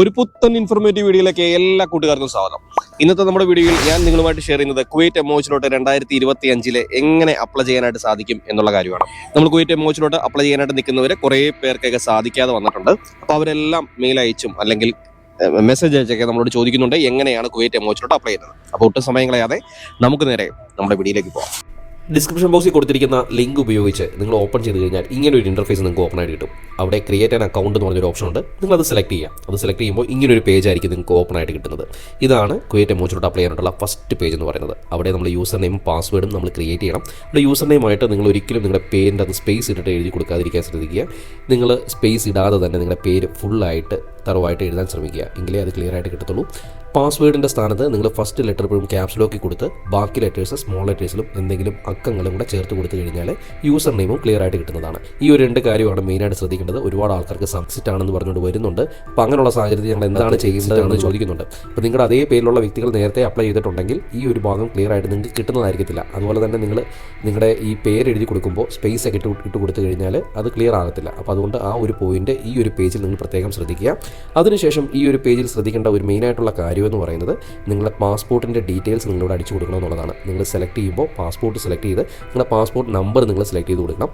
ഒരു പുത്തൻ ഇൻഫോർമേറ്റീവ് വീഡിയോയിലേക്ക് എല്ലാ കൂട്ടുകാർക്കും സ്വാഗതം. ഇന്നത്തെ നമ്മുടെ വീഡിയോയിൽ ഞാൻ നിങ്ങളുമായിട്ട് ഷെയർ ചെയ്യുന്നത് കുവൈറ്റ് എമോച്ചിലോട്ട് രണ്ടായിരത്തി ഇരുപത്തി അഞ്ചിൽ എങ്ങനെ അപ്ലൈ ചെയ്യാനായിട്ട് സാധിക്കും എന്നുള്ള കാര്യമാണ്. നമ്മൾ കുവൈറ്റ് എമോച്ചിലോട്ട് അപ്ലൈ ചെയ്യാനായിട്ട് നിൽക്കുന്നവരെ കുറേ പേർക്കൊക്കെ സാധിക്കാതെ വന്നിട്ടുണ്ട്. അപ്പോൾ അവരെല്ലാം മെയിൽ അയച്ചും അല്ലെങ്കിൽ മെസ്സേജ് അയച്ചൊക്കെ നമ്മളോട് ചോദിക്കുന്നുണ്ട് എങ്ങനെയാണ് കുവൈറ്റ് എമോച്ചിലോട്ട് അപ്ലൈ ചെയ്യുന്നത്? അപ്പോൾ ഒട്ടും സമയം കളയാതെ നമുക്ക് നേരെ നമ്മുടെ വീഡിയോയിലേക്ക് പോകാം ഡിസ്ക്രിപ്ഷൻ ബോക്സിൽ കൊടുത്തിരിക്കുന്ന ലിങ്ക് ഉപയോഗിച്ച് നിങ്ങൾ ഓപ്പൺ ചെയ്ത് കഴിഞ്ഞാൽ ഇങ്ങനെ ഒരു ഇന്റർഫേസ് നിങ്ങൾക്ക് ഓപ്പൺ ആയിട്ട് കിട്ടും. അവിടെ ക്രിയേറ്റ് ആൻ അക്കൗണ്ട് എന്ന് പറഞ്ഞൊരു ഓപ്ഷൻ ഉണ്ട്. നിങ്ങൾ അത് സെലക്ട് ചെയ്യാം. അത് സെലക്ട് ചെയ്യുമ്പോൾ ഇങ്ങനെ ഒരു പേജ് ആയിരിക്കും നിങ്ങൾക്ക് ഓപ്പൺ ആയിട്ട് കിട്ടുന്നത്. ഇതാണ് ക്രിയേറ്റ് എമോച്ചിലോട്ട് അപ്ലൈ ചെയ്യാനായിട്ടുള്ള ഫസ്റ്റ് പേജ് എന്ന് പറയുന്നത്. അവിടെ നമ്മൾ യൂസർ നെയിമും പാസ്വേഡും നമ്മൾ ക്രിയേറ്റ് ചെയ്യണം. അവിടെ യൂസർ നെയിമായിട്ട് നിങ്ങൾ ഒരിക്കലും നിങ്ങളുടെ പേരിന്റെ അത് സ്പേസ് ഇട്ടിട്ട് എഴുതി കൊടുക്കാതിരിക്കാൻ ശ്രദ്ധിക്കുക. നിങ്ങൾ സ്പേസ് ഇടാതെ തന്നെ നിങ്ങളുടെ പേര് ഫുള്ളായിട്ട് തറവായിട്ട് എഴുതാൻ ശ്രമിക്കുക. എങ്കിലേ അത് ക്ലിയർ ആയിട്ട് കിട്ടത്തുള്ളൂ. പാസ്വേഡിന്റെ സ്ഥാനത്ത് നിങ്ങൾ ഫസ്റ്റ് ലെറ്റർ എപ്പോഴും ക്യാപ്സ് ലോക്കി കൊടുത്ത് ബാക്കി ലെറ്റേഴ്സ് സ്മോൾ ലെറ്റേഴ്സിലും എന്തെങ്കിലും അക്കങ്ങളും കൂടെ ചേർത്ത് കൊടുത്തു കഴിഞ്ഞാൽ യൂസർ നെയിമും ക്ലിയർ ആയിട്ട് കിട്ടുന്നതാണ്. ഈ ഒരു രണ്ട് കാര്യമാണ് മെയിനായിട്ട് ശ്രദ്ധിക്കേണ്ടത്. ഒരുപാട് ആൾക്കാർക്ക് സബ്സിറ്റ് ആണെന്ന് പറഞ്ഞുകൊണ്ട് വരുന്നുണ്ട്. അപ്പോൾ അങ്ങനെയുള്ള സാഹചര്യത്തിൽ ഞങ്ങൾ എന്താണ് ചെയ്യേണ്ടത് എന്ന് ചോദിക്കുന്നുണ്ട്. അപ്പോൾ നിങ്ങളുടെ അതേ പേരിലുള്ള വ്യക്തികൾ നേരത്തെ അപ്ലൈ ചെയ്തിട്ടുണ്ടെങ്കിൽ ഈ ഒരു ഭാഗം ക്ലിയർ ആയിട്ട് നിങ്ങൾക്ക് കിട്ടുന്നതായിരിക്കത്തില്ല. അതുപോലെ തന്നെ നിങ്ങൾ നിങ്ങളുടെ ഈ പേര് എഴുതി കൊടുക്കുമ്പോൾ സ്പേസ് ഒക്കെ ഇട്ട് ഇട്ട് കൊടുത്തു കഴിഞ്ഞാൽ അത് ക്ലിയർ ആകത്തില്ല. അപ്പോൾ അതുകൊണ്ട് ആ ഒരു പോയിന്റ് ഈ ഒരു പേജിൽ നിങ്ങൾ പ്രത്യേകം ശ്രദ്ധിക്കുക. അതിനുശേഷം ഈ ഒരു പേജിൽ ശ്രദ്ധിക്കേണ്ട ഒരു മെയിനായിട്ടുള്ള കാര്യം എന്ന് പറയുന്നത് നിങ്ങളുടെ പാസ്പോർട്ടിന്റെ ഡീറ്റെയിൽസ് നിങ്ങളിവിടെ അടിച്ചു കൊടുക്കണം എന്നുള്ളതാണ്. നിങ്ങൾ സെലക്ട് ചെയ്യുമ്പോൾ പാസ്പോർട്ട് സെലക്ട് ചെയ്ത് നിങ്ങളുടെ പാസ്പോർട്ട് നമ്പർ നിങ്ങൾ സെലക്ട് ചെയ്ത് കൊടുക്കണം.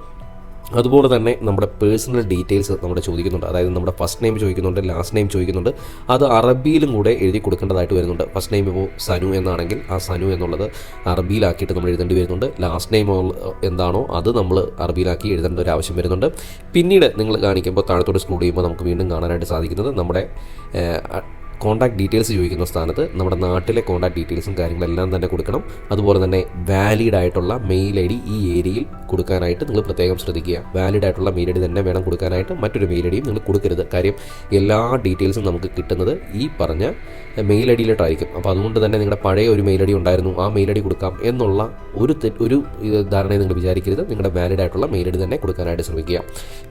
അതുപോലെ തന്നെ നമ്മുടെ പേഴ്സണൽ ഡീറ്റെയിൽസ് നമ്മുടെ ചോദിക്കുന്നുണ്ട്. അതായത് നമ്മുടെ ഫസ്റ്റ് നെയിം ചോദിക്കുന്നുണ്ട് ലാസ്റ്റ് നെയിം ചോദിക്കുന്നുണ്ട്. അത് അറബിയിലും കൂടെ എഴുതി കൊടുക്കേണ്ടതായിട്ട് വരുന്നുണ്ട്. ഫസ്റ്റ് നെയിം ഇപ്പോൾ സനു എന്നാണെങ്കിൽ ആ സനു എന്നുള്ളത് അറബിയിലാക്കിയിട്ട് നമ്മൾ എഴുതേണ്ടി വരുന്നുണ്ട്. ലാസ്റ്റ് നെയിം എന്താണോ അത് നമ്മൾ അറബിയിലാക്കി എഴുതേണ്ട ഒരു ആവശ്യം വരുന്നുണ്ട്. പിന്നീട് നിങ്ങൾ കാണിക്കുമ്പോൾ താഴത്തോട് സ്ക്രോൾ ചെയ്യുമ്പോൾ നമുക്ക് വീണ്ടും കാണാനായിട്ട് സാധിക്കുന്നത് നമ്മുടെ കോൺടാക്ട് ഡീറ്റെയിൽസ് ചോദിക്കുന്ന സ്ഥാനത്ത് നമ്മുടെ നാട്ടിലെ കോൺടാക്ട് ഡീറ്റെയിൽസും കാര്യങ്ങളെല്ലാം തന്നെ കൊടുക്കണം. അതുപോലെ തന്നെ വാലിഡ് ആയിട്ടുള്ള മെയിൽ ഐ ഡി ഈ ഏരിയയിൽ കൊടുക്കാനായിട്ട് നിങ്ങൾ പ്രത്യേകം ശ്രദ്ധിക്കുക. വാലിഡ് ആയിട്ടുള്ള മെയിൽ ഐ ഡി തന്നെ വേണം കൊടുക്കാനായിട്ട് മറ്റൊരു മെയിൽ ഐഡിയും ഡിയും നിങ്ങൾ കൊടുക്കരുത്. കാര്യം എല്ലാ ഡീറ്റെയിൽസും നമുക്ക് കിട്ടുന്നത് ഈ പറഞ്ഞ മെയിൽ ഐ ഡിയിലോട്ടായിരിക്കും. അപ്പോൾ അതുകൊണ്ട് തന്നെ നിങ്ങളുടെ പഴയ ഒരു മെയിൽ ഐ ഉണ്ടായിരുന്നു. ആ മെയിൽ ഐ ഡി കൊടുക്കാം എന്നുള്ള ഒരു ഒരു ധാരണയെ നിങ്ങൾ വിചാരിക്കരുത്. നിങ്ങളുടെ വാലിഡ് ആയിട്ടുള്ള മെയിൽ ഐ ഡി തന്നെ കൊടുക്കാനായിട്ട് ശ്രമിക്കുക.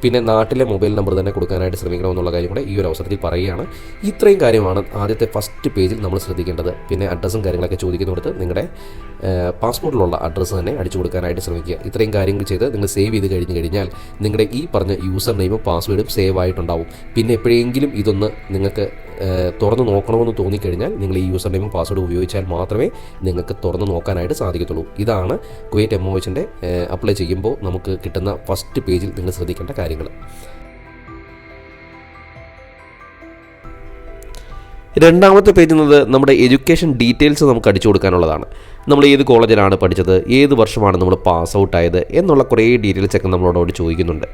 പിന്നെ നാട്ടിലെ മൊബൈൽ നമ്പർ തന്നെ കൊടുക്കാനായിട്ട് ശ്രമിക്കണമെന്നുള്ള കാര്യം കൂടെ ഈ ഒരു അവസരത്തിൽ പറയുകയാണ്. ഇത്രയും കാര്യമാണ് ആദ്യത്തെ ഫസ്റ്റ് പേജിൽ നമ്മൾ ശ്രദ്ധിക്കേണ്ടത്. പിന്നെ അഡ്രസ്സും കാര്യങ്ങളൊക്കെ ചോദിക്കുന്നിടത്ത് നിങ്ങളുടെ പാസ്പോർട്ടിലുള്ള അഡ്രസ്സ് തന്നെ അടിച്ചു കൊടുക്കാനായിട്ട് ശ്രമിക്കുക. ഇത്രയും കാര്യങ്ങൾ ചെയ്ത് നിങ്ങൾ സേവ് ചെയ്ത് കഴിഞ്ഞ് കഴിഞ്ഞാൽ നിങ്ങളുടെ ഈ പറഞ്ഞ യൂസർ നെയിമും പാസ്വേഡും സേവ് ആയിട്ടുണ്ടാവും. പിന്നെ എപ്പോഴെങ്കിലും ഇതൊന്ന് നിങ്ങൾക്ക് തുറന്ന് നോക്കണമെന്ന് തോന്നിക്കഴിഞ്ഞാൽ നിങ്ങൾ ഈ യൂസർ നെയിമും പാസ്വേഡും ഉപയോഗിച്ചാൽ മാത്രമേ നിങ്ങൾക്ക് തുറന്ന് നോക്കാനായിട്ട് സാധിക്കത്തുള്ളൂ. ഇതാണ് കുവൈറ്റ് എം ഒ അപ്ലൈ ചെയ്യുമ്പോൾ നമുക്ക് കിട്ടുന്ന ഫസ്റ്റ് പേജിൽ നിങ്ങൾ ശ്രദ്ധിക്കേണ്ട കാര്യങ്ങൾ. രണ്ടാമത്തെ പേജ് എന്നത് നമ്മുടെ എഡ്യൂക്കേഷൻ ഡീറ്റെയിൽസ് നമുക്ക് അടിച്ചു കൊടുക്കാനുള്ളതാണ്. നമ്മൾ ഏത് കോളേജിലാണ് പഠിച്ചത് ഏത് വർഷമാണ് നമ്മൾ പാസ് ഔട്ട് ആയത് എന്നുള്ള കുറേ ഡീറ്റെയിൽസ് ഒക്കെ നമ്മളോട് ചോദിക്കുന്നുണ്ട്.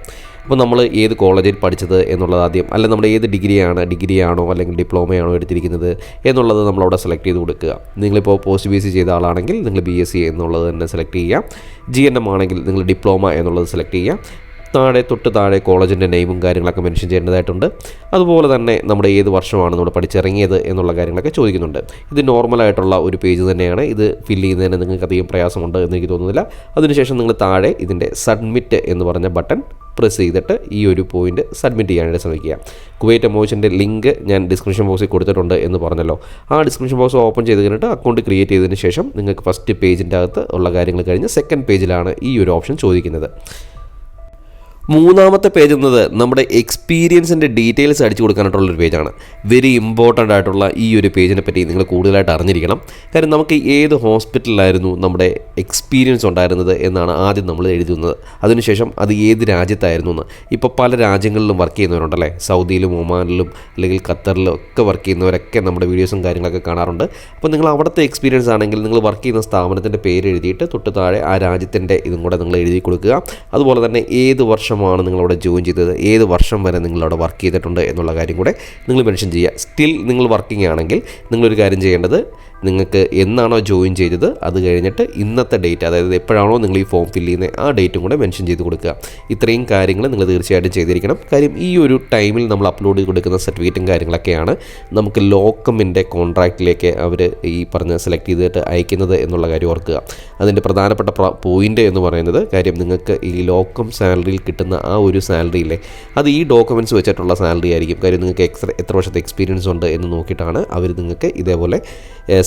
അപ്പോൾ നമ്മൾ ഏത് കോളേജിൽ പഠിച്ചത് എന്നുള്ളത് ആദ്യം അല്ല നമ്മുടെ ഏത് ഡിഗ്രിയാണ് ഡിഗ്രിയാണോ അല്ലെങ്കിൽ ഡിപ്ലോമയാണോ എടുത്തിരിക്കുന്നത് എന്നുള്ളത് നമ്മളവിടെ സെലക്ട് ചെയ്ത് കൊടുക്കുക. നിങ്ങളിപ്പോൾ പോസ്റ്റ് ബി എസ് സി ചെയ്ത ആളാണെങ്കിൽ നിങ്ങൾ ബി എസ് സി എന്നുള്ളത് തന്നെ സെലക്ട് ചെയ്യുക. ജി എൻ എം ആണെങ്കിൽ നിങ്ങൾ ഡിപ്ലോമ എന്നുള്ളത് സെലക്ട് ചെയ്യുക. താഴെ തൊട്ട് താഴെ കോളേജിന്റെ നെയിമും കാര്യങ്ങളൊക്കെ മെൻഷൻ ചെയ്യേണ്ടതായിട്ടുണ്ട്. അതുപോലെ തന്നെ നമ്മുടെ ഏത് വർഷമാണ് നമ്മൾ പഠിച്ചിറങ്ങിയത് എന്നുള്ള കാര്യങ്ങളൊക്കെ ചോദിക്കുന്നുണ്ട്. ഇത് നോർമലായിട്ടുള്ള ഒരു പേജ് തന്നെയാണ്. ഇത് ഫില്ല് ചെയ്യുന്നതിന് നിങ്ങൾക്ക് അധികം പ്രയാസമുണ്ട് എന്ന് എനിക്ക് തോന്നുന്നില്ല. അതിനുശേഷം നിങ്ങൾ താഴെ ഇതിന്റെ സബ്മിറ്റ് എന്ന് പറഞ്ഞ ബട്ടൺ പ്രസ് ചെയ്തിട്ട് ഈ ഒരു പോയിന്റ് സബ്മിറ്റ് ചെയ്യാനായിട്ട് ശ്രമിക്കുക. കുവൈറ്റ് എമോഷന്റെ ലിങ്ക് ഞാൻ ഡിസ്ക്രിപ്ഷൻ ബോക്സിൽ കൊടുത്തിട്ടുണ്ട് എന്ന് പറഞ്ഞല്ലോ. ആ ഡിസ്ക്രിപ്ഷൻ ബോക്സ് ഓപ്പൺ ചെയ്ത് കഴിഞ്ഞിട്ട് അക്കൗണ്ട് ക്രിയേറ്റ് ചെയ്തതിന് ശേഷം നിങ്ങൾക്ക് ഫസ്റ്റ് പേജിന്റെ അകത്ത് ഉള്ള കാര്യങ്ങൾ കഴിഞ്ഞ് സെക്കൻഡ് പേജിലാണ് ഈ ഒരു ഓപ്ഷൻ ചോദിക്കുന്നത്. മൂന്നാമത്തെ പേജ് എന്നത് നമ്മുടെ എക്സ്പീരിയൻസിന്റെ ഡീറ്റെയിൽസ് അടിച്ചു കൊടുക്കാനായിട്ടുള്ളൊരു പേജാണ് വെരി ഇമ്പോർട്ടന്റ് ആയിട്ടുള്ള ഈ ഒരു പേജിനെ പറ്റി നിങ്ങൾ കൂടുതലായിട്ട് അറിഞ്ഞിരിക്കണം. കാരണം നമുക്ക് ഏത് ഹോസ്പിറ്റലിലായിരുന്നു നമ്മുടെ എക്സ്പീരിയൻസ് ഉണ്ടായിരുന്നത് എന്നാണ് ആദ്യം നമ്മൾ എഴുതുന്നത്. അതിനുശേഷം അത് ഏത് രാജ്യത്തായിരുന്നു എന്ന്. ഇപ്പോൾ പല രാജ്യങ്ങളിലും വർക്ക് ചെയ്യുന്നവരുണ്ടല്ലേ? സൗദിയിലും ഒമാനിലും അല്ലെങ്കിൽ ഖത്തറിലും ഒക്കെ വർക്ക് ചെയ്യുന്നവരൊക്കെ നമ്മുടെ വീഡിയോസും കാര്യങ്ങളൊക്കെ കാണാറുണ്ട്. അപ്പോൾ നിങ്ങൾ അവിടുത്തെ എക്സ്പീരിയൻസ് ആണെങ്കിൽ നിങ്ങൾ വർക്ക് ചെയ്യുന്ന സ്ഥാപനത്തിന്റെ പേര് എഴുതിയിട്ട് തൊട്ട് താഴെ ആ രാജ്യത്തിന്റെ ഇതും കൂടെ നിങ്ങൾ എഴുതി കൊടുക്കുക. അതുപോലെ തന്നെ ഏത് വർഷമാണ് നിങ്ങളവിടെ ജോയിൻ ചെയ്തത്. ഏത് വർഷം വരെ നിങ്ങളവിടെ വർക്ക് ചെയ്തിട്ടുണ്ട് എന്നുള്ള കാര്യം കൂടെ നിങ്ങൾ മെൻഷൻ ചെയ്യുക. സ്റ്റിൽ നിങ്ങൾ വർക്കിംഗ് ആണെങ്കിൽ നിങ്ങളൊരു കാര്യം ചെയ്യേണ്ടത് നിങ്ങൾക്ക് എന്നാണോ ജോയിൻ ചെയ്തത് അത് കഴിഞ്ഞിട്ട് ഇന്നത്തെ ഡേറ്റ് അതായത് എപ്പോഴാണോ നിങ്ങൾ ഈ ഫോം ഫില്ല് ചെയ്യുന്നത് ആ ഡേറ്റും കൂടെ മെൻഷൻ ചെയ്ത് കൊടുക്കുക. ഇത്രയും കാര്യങ്ങൾ നിങ്ങൾ തീർച്ചയായിട്ടും ചെയ്തിരിക്കണം. കാര്യം ഈ ഒരു ടൈമിൽ നമ്മൾ അപ്ലോഡ് ചെയ്ത് കൊടുക്കുന്ന സർട്ടിഫിക്കറ്റും കാര്യങ്ങളൊക്കെയാണ് നമുക്ക് ലോക്കമിന്റെ കോൺട്രാക്റ്റിലേക്ക് അവർ ഈ പറഞ്ഞ സെലക്ട് ചെയ്തിട്ട് അയക്കുന്നത് എന്നുള്ള കാര്യം ഓർക്കുക. അതിന്റെ പ്രധാനപ്പെട്ട പോയിന്റ് എന്ന് പറയുന്നത് കാര്യം നിങ്ങൾക്ക് ഈ ലോക്കം സാലറിയിൽ കിട്ടുന്ന കിട്ടുന്ന ആ ഒരു സാലറി സാലറിയില്ലേ അത് ഈ ഡോക്യുമെന്റ്സ് വെച്ചിട്ടുള്ള സാലറി ആയിരിക്കും. കാര്യം നിങ്ങൾക്ക് എക്സ്ട്ര എത്ര വർഷത്തെ എക്സ്പീരിയൻസ് ഉണ്ട് എന്ന് നോക്കിയിട്ടാണ് അവർ നിങ്ങൾക്ക് ഇതേപോലെ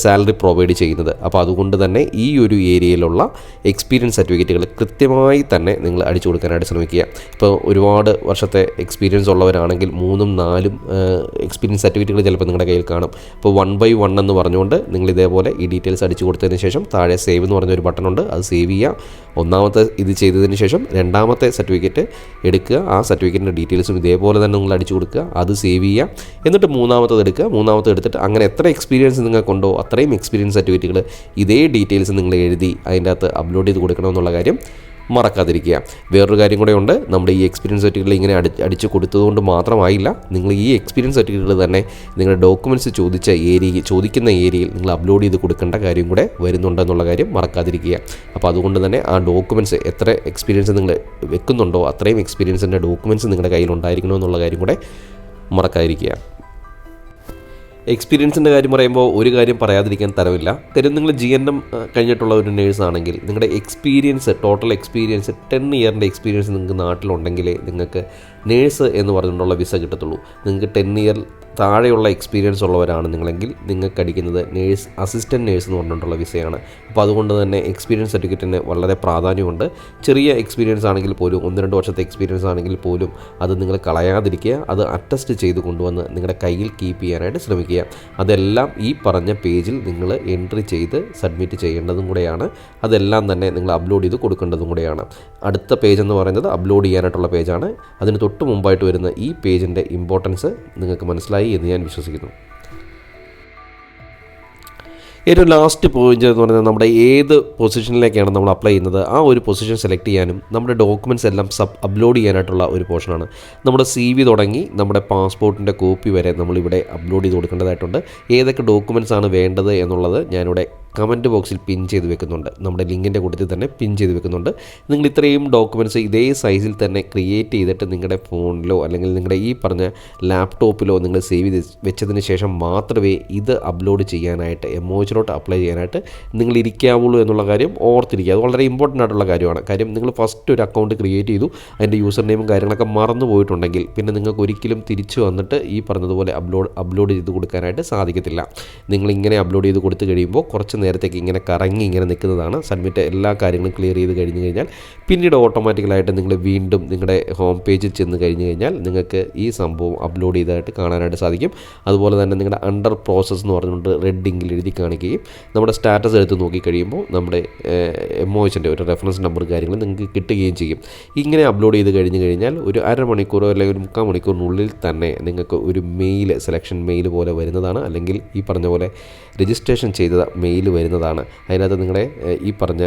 സാലറി പ്രൊവൈഡ് ചെയ്യുന്നത്. അപ്പോൾ അതുകൊണ്ട് തന്നെ ഈ ഒരു ഏരിയയിലുള്ള എക്സ്പീരിയൻസ് സർട്ടിഫിക്കറ്റുകൾ കൃത്യമായി തന്നെ നിങ്ങൾ അടിച്ചു കൊടുക്കാനായിട്ട് ശ്രമിക്കുക. ഇപ്പോൾ ഒരുപാട് വർഷത്തെ എക്സ്പീരിയൻസ് ഉള്ളവരാണെങ്കിൽ മൂന്നും നാലും എക്സ്പീരിയൻസ് സർട്ടിഫിക്കറ്റുകൾ ചിലപ്പോൾ നിങ്ങളുടെ കയ്യിൽ കാണും. അപ്പോൾ വൺ ബൈ വൺ എന്ന് പറഞ്ഞുകൊണ്ട് നിങ്ങൾ ഇതേപോലെ ഈ ഡീറ്റെയിൽസ് അടിച്ചു കൊടുത്തതിന് ശേഷം താഴെ സേവ് എന്ന് പറഞ്ഞൊരു ബട്ടൺ ഉണ്ട്. അത് സേവ് ചെയ്യുക. ഒന്നാമത്തെ ഇത് ചെയ്തതിന് ശേഷം രണ്ടാമത്തെ സർട്ടിഫിക്കറ്റ് എടുക്കുക. ആ സർട്ടിഫിക്കറ്റിന്റെ ഡീറ്റെയിൽസും ഇതേപോലെ തന്നെ നിങ്ങൾ അടിച്ചു കൊടുക്കുക. അത് സേവ് ചെയ്യുക. എന്നിട്ട് മൂന്നാമത്തത് എടുക്കുക. മൂന്നാമത്തത് എടുത്തിട്ട് അങ്ങനെ എത്ര എക്സ്പീരിയൻസ് നിങ്ങൾക്കുണ്ടോ അത്രയും എക്സ്പീരിയൻസ് സർട്ടിഫിക്കറ്റുകൾ ഇതേ ഡീറ്റെയിൽസ് നിങ്ങൾ എഴുതി അതിന്റെ അകത്ത് അപ്ലോഡ് ചെയ്ത് കൊടുക്കണമെന്നുള്ള കാര്യം മറക്കാതിരിക്കുക. വേറൊരു കാര്യം കൂടെ ഉണ്ട്. നമ്മുടെ ഈ എക്സ്പീരിയൻസ് സർട്ടിഫിക്കറ്റിൽ ഇങ്ങനെ അടി അടിച്ച് കൊടുത്തതുകൊണ്ട് മാത്രമായില്ല നിങ്ങൾ ഈ എക്സ്പീരിയൻസ് സർട്ടിഫിക്കറ്റിൽ തന്നെ നിങ്ങളുടെ ഡോക്യുമെന്റ്സ് ചോദിച്ച ഏരിയ ചോദിക്കുന്ന ഏരിയയിൽ നിങ്ങൾ അപ്ലോഡ് ചെയ്ത് കൊടുക്കേണ്ട കാര്യം കൂടെ വരുന്നുണ്ടെന്നുള്ള കാര്യം മറക്കാതിരിക്കുക. അപ്പോൾ അതുകൊണ്ട് തന്നെ ആ ഡോക്യുമെന്റ്സ് എത്ര എക്സ്പീരിയൻസ് നിങ്ങൾ വെക്കുന്നുണ്ടോ അത്രയും എക്സ്പീരിയൻസിന്റെ ഡോക്യുമെന്റ്സ് നിങ്ങളുടെ കയ്യിൽ ഉണ്ടായിരിക്കണമെന്നുള്ള കാര്യം കൂടെ മറക്കാതിരിക്കുക. എക്സ്പീരിയൻസിന്റെ കാര്യം പറയുമ്പോൾ ഒരു കാര്യം പറയാതിരിക്കാൻ തരവില്ല. കാര്യം നിങ്ങൾ ജി എൻ എം കഴിഞ്ഞിട്ടുള്ള ഒരു നേഴ്സ് ആണെങ്കിൽ നിങ്ങളുടെ എക്സ്പീരിയൻസ് ടോട്ടൽ എക്സ്പീരിയൻസ് ടെൻ ഇയറിന്റെ എക്സ്പീരിയൻസ് നിങ്ങൾക്ക് നാട്ടിലുണ്ടെങ്കിലേ നിങ്ങൾക്ക് നേഴ്സ് എന്ന് പറഞ്ഞിട്ടുള്ള വിസ കിട്ടത്തുള്ളൂ. നിങ്ങൾക്ക് ടെൻ ഇയർ താഴെയുള്ള എക്സ്പീരിയൻസ് ഉള്ളവരാണ് നിങ്ങളെങ്കിൽ നിങ്ങൾക്ക് അടിക്കുന്നത് നേഴ്സ് അസിസ്റ്റന്റ് നേഴ്സ് എന്ന് പറഞ്ഞിട്ടുള്ള വിസയാണ്. അപ്പോൾ അതുകൊണ്ട് തന്നെ എക്സ്പീരിയൻസ് സർട്ടിഫിക്കറ്റിന് വളരെ പ്രാധാന്യമുണ്ട്. ചെറിയ എക്സ്പീരിയൻസ് ആണെങ്കിൽ പോലും ഒന്ന് രണ്ട് വർഷത്തെ എക്സ്പീരിയൻസ് ആണെങ്കിൽ പോലും അത് നിങ്ങൾ കളയാതിരിക്കുക. അത് അറ്റസ്റ്റ് ചെയ്ത് കൊണ്ടുവന്ന് നിങ്ങളുടെ കയ്യിൽ കീപ്പ് ചെയ്യാനായിട്ട് ശ്രമിക്കുക. അതെല്ലാം ഈ പറഞ്ഞ പേജിൽ നിങ്ങൾ എൻട്രി ചെയ്ത് സബ്മിറ്റ് ചെയ്യേണ്ടതും കൂടെയാണ്. അതെല്ലാം തന്നെ നിങ്ങൾ അപ്ലോഡ് ചെയ്ത് കൊടുക്കേണ്ടതും കൂടെയാണ്. അടുത്ത പേജ് എന്ന് പറയുന്നത് അപ്ലോഡ് ചെയ്യാനായിട്ടുള്ള പേജാണ് അതിന് തൊട്ട് മുമ്പായിട്ട് വരുന്ന ഈ പേജിന്റെ ഇമ്പോർട്ടൻസ് നിങ്ങൾക്ക് മനസ്സിലായി എന്ന് ഞാൻ വിശ്വസിക്കുന്നു. ഏറ്റവും ലാസ്റ്റ് പോയിന്റ് എന്ന് പറയുന്നത് നമ്മുടെ ഏത് പൊസിഷനിലേക്കാണ് നമ്മൾ അപ്ലൈ ചെയ്യുന്നത്? ആ ഒരു പൊസിഷൻ സെലക്ട് ചെയ്യാനും നമ്മുടെ ഡോക്യുമെന്റ്സ് എല്ലാം സബ് അപ്ലോഡ് ചെയ്യാനായിട്ടുള്ള ഒരു പോർഷനാണ് നമ്മുടെ സി വി തുടങ്ങി നമ്മുടെ പാസ്പോർട്ടിന്റെ കോപ്പി വരെ നമ്മളിവിടെ അപ്ലോഡ് ചെയ്ത് കൊടുക്കേണ്ടതായിട്ടുണ്ട്. ഏതൊക്കെ ഡോക്യുമെന്റ്സ് ആണ് വേണ്ടത് എന്നുള്ളത് ഞാനിവിടെ കമന്റ് ബോക്സിൽ പിൻ ചെയ്ത് വെക്കുന്നുണ്ട്. നമ്മുടെ ലിങ്കിന്റെ കൂട്ടത്തിൽ തന്നെ പിൻ ചെയ്ത് വെക്കുന്നുണ്ട്. നിങ്ങൾ ഇത്രയും ഡോക്യുമെന്റ്സ് ഇതേ സൈസിൽ തന്നെ ക്രിയേറ്റ് ചെയ്തിട്ട് നിങ്ങളുടെ ഫോണിലോ അല്ലെങ്കിൽ നിങ്ങളുടെ ഈ പറഞ്ഞ ലാപ്ടോപ്പിലോ നിങ്ങൾ സേവ് ചെയ്ത് വെച്ചതിന് ശേഷം മാത്രമേ ഇത് അപ്ലോഡ് ചെയ്യാനായിട്ട് എമോജിലോട്ട് അപ്ലൈ ചെയ്യാനായിട്ട് നിങ്ങൾ ഇരിക്കാവുള്ളൂ എന്നുള്ള കാര്യം ഓർത്തിരിക്കുക. അത് വളരെ ഇമ്പോർട്ടന്റ് ആയിട്ടുള്ള കാര്യമാണ്. കാര്യം നിങ്ങൾ ഫസ്റ്റ് ഒരു അക്കൗണ്ട് ക്രിയേറ്റ് ചെയ്തു അതിന്റെ യൂസർ നെയിമും കാര്യങ്ങളൊക്കെ മറന്നു പോയിട്ടുണ്ടെങ്കിൽ പിന്നെ നിങ്ങൾക്ക് ഒരിക്കലും തിരിച്ചു വന്നിട്ട് ഈ പറഞ്ഞതുപോലെ അപ്ലോഡ് അപ്ലോഡ് ചെയ്ത് കൊടുക്കാനായിട്ട് സാധിക്കത്തില്ല. നിങ്ങൾ ഇങ്ങനെ അപ്ലോഡ് ചെയ്ത് കൊടുത്തു കഴിയുമ്പോൾ കുറച്ച് നേരത്തേക്ക് ഇങ്ങനെ കറങ്ങി ഇങ്ങനെ നിൽക്കുന്നതാണ്. സബ്മിറ്റ് എല്ലാ കാര്യങ്ങളും ക്ലിയർ ചെയ്ത് കഴിഞ്ഞ് കഴിഞ്ഞാൽ പിന്നീട് ഓട്ടോമാറ്റിക്കലായിട്ട് നിങ്ങൾ വീണ്ടും നിങ്ങളുടെ ഹോം പേജിൽ ചെന്ന് കഴിഞ്ഞ് കഴിഞ്ഞാൽ നിങ്ങൾക്ക് ഈ സംഭവം അപ്ലോഡ് ചെയ്തതായിട്ട് കാണാനായിട്ട് സാധിക്കും. അതുപോലെ തന്നെ നിങ്ങളുടെ അണ്ടർ പ്രോസസ്സ് എന്ന് പറഞ്ഞുകൊണ്ട് റെഡിങ്ങിൽ എഴുതി കാണിക്കുകയും നമ്മുടെ സ്റ്റാറ്റസ് എടുത്ത് നോക്കി കഴിയുമ്പോൾ നമ്മുടെ എം ഒ എച്ചിന്റെ ഒരു റെഫറൻസ് നമ്പർ കാര്യങ്ങൾ നിങ്ങൾക്ക് കിട്ടുകയും ചെയ്യും. ഇങ്ങനെ അപ്ലോഡ് ചെയ്ത് കഴിഞ്ഞ് കഴിഞ്ഞാൽ ഒരു അരമണിക്കൂറോ അല്ലെങ്കിൽ ഒരു മുക്കാൽ മണിക്കൂറിനുള്ളിൽ തന്നെ നിങ്ങൾക്ക് ഒരു മെയിൽ സെലക്ഷൻ മെയിൽ പോലെ വരുന്നതാണ്. അല്ലെങ്കിൽ ഈ പറഞ്ഞ പോലെ രജിസ്ട്രേഷൻ ചെയ്ത മെയിൽ വരുന്നതാണ്. അതിനകത്ത് നിങ്ങളുടെ ഈ പറഞ്ഞ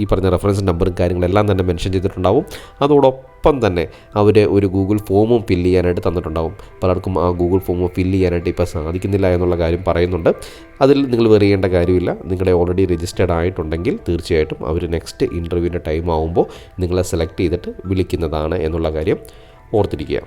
ഈ പറഞ്ഞ റെഫറൻസ് നമ്പറും കാര്യങ്ങളെല്ലാം തന്നെ മെൻഷൻ ചെയ്തിട്ടുണ്ടാവും. അതോടൊപ്പം തന്നെ അവർ ഒരു ഗൂഗിൾ ഫോമും ഫില്ല് ചെയ്യാനായിട്ട് തന്നിട്ടുണ്ടാവും. പലർക്കും ആ ഗൂഗിൾ ഫോം ഫില്ല് ചെയ്യാനായിട്ട് ഇപ്പോൾ സാധിക്കുന്നില്ല എന്നുള്ള കാര്യം പറയുന്നുണ്ട്. അതിൽ നിങ്ങൾ വെറിയേണ്ട കാര്യമില്ല. നിങ്ങളുടെ ഓൾറെഡി രജിസ്റ്റേർഡ് ആയിട്ടുണ്ടെങ്കിൽ തീർച്ചയായിട്ടും അവർ നെക്സ്റ്റ് ഇന്റർവ്യൂവിന്റെ ടൈം ആകുമ്പോൾ നിങ്ങളെ സെലക്ട് ചെയ്തിട്ട് വിളിക്കുന്നതാണ് എന്നുള്ള കാര്യം ഓർത്തിരിക്കുക.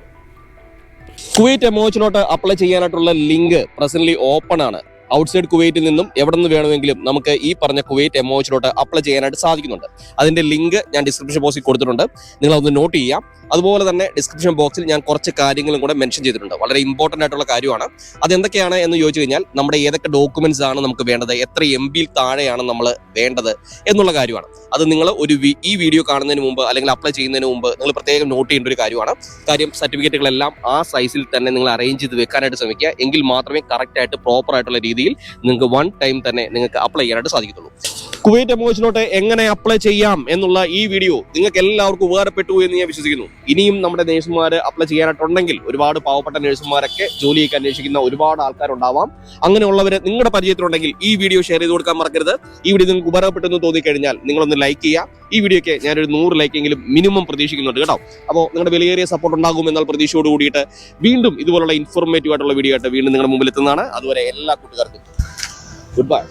കുവൈറ്റ് എമോച്ചിലോട്ട് അപ്ലൈ ചെയ്യാനായിട്ടുള്ള ലിങ്ക് പ്രസന്റ്ലി ഓപ്പൺ ആണ്. ഔട്ട്സൈഡ് കുവൈറ്റിൽ നിന്നും എവിടെ നിന്ന് വേണമെങ്കിലും നമുക്ക് ഈ പറഞ്ഞ കുവൈറ്റ് എമോച്ചിലോട്ട് അപ്ലൈ ചെയ്യാനായിട്ട് സാധിക്കുന്നുണ്ട്. അതിന്റെ ലിങ്ക് ഞാൻ ഡിസ്ക്രിപ്ഷൻ ബോക്സിൽ കൊടുത്തിട്ടുണ്ട്. നിങ്ങൾ അതൊന്ന് നോട്ട് ചെയ്യാം അതുപോലെ തന്നെ ഡിസ്ക്രിപ്ഷൻ ബോക്സിൽ ഞാൻ കുറച്ച് കാര്യങ്ങളും കൂടെ മെൻഷൻ ചെയ്തിട്ടുണ്ട്. വളരെ ഇമ്പോർട്ടന്റ് ആയിട്ടുള്ള കാര്യമാണ്. അത് എന്തൊക്കെയാണ് എന്ന് ചോദിച്ചു കഴിഞ്ഞാൽ നമ്മുടെ ഏതൊക്കെ ഡോക്യുമെന്റ്സ് ആണ് നമുക്ക് വേണ്ടത്? എത്ര എം ബിയിൽ താഴെയാണ് നമ്മൾ വേണ്ടത് എന്നുള്ള കാര്യമാണ്. അത് നിങ്ങൾ ഒരു ഈ വീഡിയോ കാണുന്നതിന് മുമ്പ് അല്ലെങ്കിൽ അപ്ലൈ ചെയ്യുന്നതിന് മുമ്പ് നിങ്ങൾ പ്രത്യേകം നോട്ട് ചെയ്യേണ്ട ഒരു കാര്യമാണ്. കാര്യം സർട്ടിഫിക്കറ്റുകളെല്ലാം ആ സൈസിൽ തന്നെ നിങ്ങൾ അറേഞ്ച് ചെയ്ത് വെക്കാനായിട്ട് ശ്രമിക്കുക. എങ്കിൽ മാത്രമേ കറക്റ്റ് ആയിട്ട് പ്രോപ്പർ ആയിട്ടുള്ള രീതിയിൽ നിങ്ങൾക്ക് വൺ ടൈം തന്നെ നിങ്ങൾക്ക് അപ്ലൈ ചെയ്യാനായിട്ട് സാധിക്കത്തുള്ളൂ. കുവൈറ്റ് എമോഷനോട്ട് എങ്ങനെ അപ്ലൈ ചെയ്യാം എന്നുള്ള ഈ വീഡിയോ നിങ്ങൾക്ക് എല്ലാവർക്കും ഉപകാരപ്പെട്ടു എന്ന് ഞാൻ വിശ്വസിക്കുന്നു. ഇനിയും നമ്മുടെ നേഴ്സുമാർ അപ്ലൈ ചെയ്യാനായിട്ടുണ്ടെങ്കിൽ ഒരുപാട് പാവപ്പെട്ട നേഴ്സുമാരൊക്കെ ജോലിയൊക്കെ അന്വേഷിക്കുന്ന ഒരുപാട് ആൾക്കാരുണ്ടാവാം. അങ്ങനെയുള്ളവർ നിങ്ങളുടെ പരിചയത്തിലുണ്ടെങ്കിൽ ഈ വീഡിയോ ഷെയർ ചെയ്ത് കൊടുക്കാൻ മറക്കരുത്. ഈ വീഡിയോ നിങ്ങൾക്ക് ഉപകാരപ്പെട്ടെന്ന് തോന്നിക്കഴിഞ്ഞാൽ നിങ്ങളൊന്ന് ലൈക്ക് ചെയ്യുക. ഈ വീഡിയോക്ക് ഞാനൊരു നൂറ് ലൈക്കെങ്കിലും മിനിമം പ്രതീക്ഷിക്കുന്നുണ്ട് കേട്ടോ. അപ്പോൾ നിങ്ങളുടെ വിലയേറിയ സപ്പോർട്ട് ഉണ്ടാകും എന്നാൽ പ്രതീക്ഷയോട് കൂടിയിട്ട് വീണ്ടും ഇതുപോലുള്ള ഇൻഫോർമേറ്റീവ് ആയിട്ടുള്ള വീഡിയോ ആയിട്ട് വീണ്ടും നിങ്ങളുടെ മുമ്പിൽ എത്തുന്നതാണ്. അതുവരെ എല്ലാ കൂട്ടുകാർക്കും ഗുഡ് ബൈ